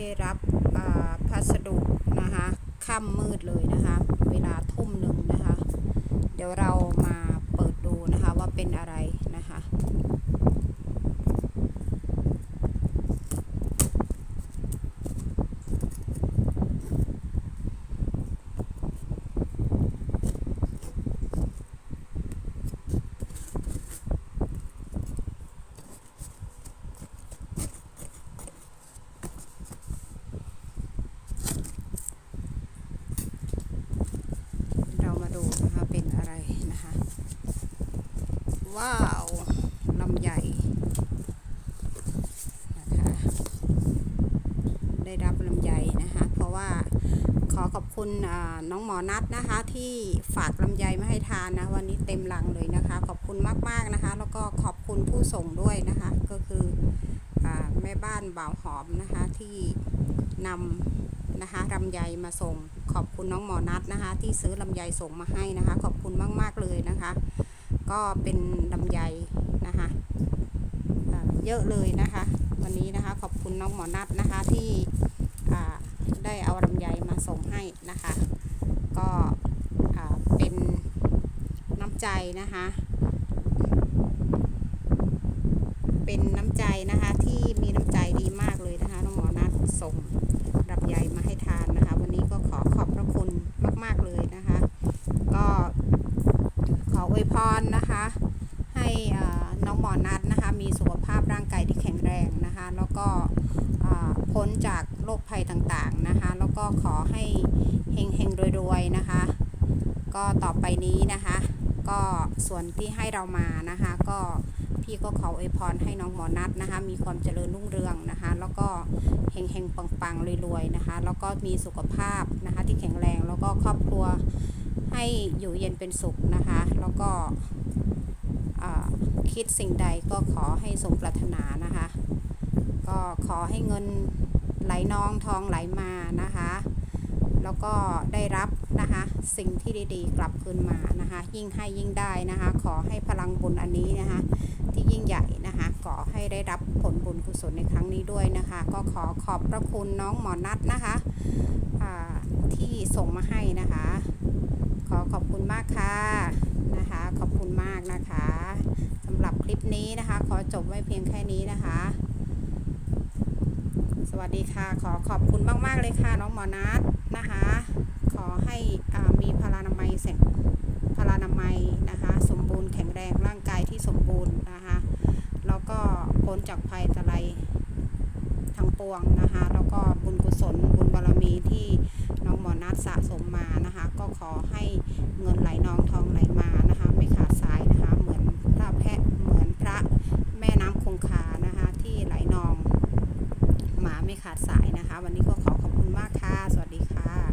ได้รับอ่าพัสดุนะคะค่ำมืดเลยนะคะ เวลาทุ่มหนึ่งนะคะ เดี๋ยวเรามาเปิดดูนะคะว่าเป็นอะไรนะคะ เรามาดูนะคะเป็นอะไรนะคะ ว้าวลำใหญ่นะคะได้รับลำไยนะคะ เพราะว่าขอขอบคุณน้องหมอนัทนะคะ ที่ฝากลำไยมาให้ทานนะ วันนี้เต็มลังเลยนะคะ ขอบคุณมากๆนะคะ แล้วก็ขอบคุณผู้ส่งด้วยนะคะ ก็คืออแม่บ้านบ่าวหอมนะคะที่นำนะคะลำไยมาส่ง ขอบคุณน้องหมอนัทนะคะ ที่ซื้อลำไยส่งมาให้นะคะ ขอบคุณมาก ๆเลยนะคะ ก็เป็นลำไยนะคะเยอะเลยนะคะ วันนี้นะคะขอบคุณน้องหมอนัทนะคะที่ได้เอาลำไยมาส่งให้นะคะ ก็เป็นน้ำใจนะคะ เป็นน้ำใจนะคะที่มีน้ำใจดีมากเลยนะคะน้องหมอนัทส่งลำไยมาให้ทานนะคะ วันนี้ก็ขอขอบพระคุณมาก ๆเลยนะคะ ก็ขออวยพร นะคะ ให้น้องหมอนัทนะคะ มีสุขภาพร่างกายที่แข็งแรงนะคะ แล้วก็พ้นจากโรคภัยต่างๆนะคะ แล้วก็ขอให้เฮงเฮงๆรวยๆนะคะ ก็ต่อไปนี้นะคะ ก็ส่วนที่ให้เรามานะคะ ก็พี่ก็ขออวยพรให้น้องหมอนัทนะคะ มีความเจริญรุ่งเรืองนะคะ แล้วก็เฮงเฮงๆปังๆรวยๆนะคะ แล้วก็มีสุขภาพนะคะที่แข็งแรงแล้วก็ครอบครัว ให้อยู่เย็นเป็นสุขนะคะ แล้วก็คิดสิ่งใดก็ขอให้สมปรารถนานะคะ ก็ขอให้เงินไหลนองทองไหลมานะคะ แล้วก็ได้รับนะคะสิ่งที่ดีๆ กลับคืนมานะคะ ยิ่งให้ยิ่งได้นะคะ ขอให้พลังบุญอันนี้นะคะ ที่ยิ่งใหญ่นะคะขอให้ได้รับผลบุญกุศลในครั้งนี้ด้วยนะคะ ก็ขอขอบพระคุณน้องหมอนัทนะคะอ่าที่ส่งมาให้นะคะ ขอขอบคุณมากค่ะนะคะ ขอบคุณมากนะคะสำหรับคลิป นี้นะคะ ขอจบไว้เพียงแค่นี้นะคะ สวัสดีค่ะ ขอขอบคุณมาก ๆ เลยค่ะ น้องหมอนัทนะคะ ขอให้มีพลานามัยแสงพลานามัยนะคะ สมบูรณ์แข็งแรงร่างกายที่สมบูรณ์นะคะ แล้วก็พ้นจากภัยตรายทั้งปวงนะคะ แล้วก็บุญกุศลบุญบารมีที่น้องหมอนัทสะสมมานะคะ ก็ขอให้เงินไหลนองทองไหลมานะคะ ไม่ขาดสายนะคะ เหมือนพระแพะเหมือนพระแม่น้ำคงคานะคะ ที่ไหลนอง หมาไม่ ขาดสายนะคะ วันนี้ก็ขอขอบคุณมากค่ะ สวัสดีค่ะ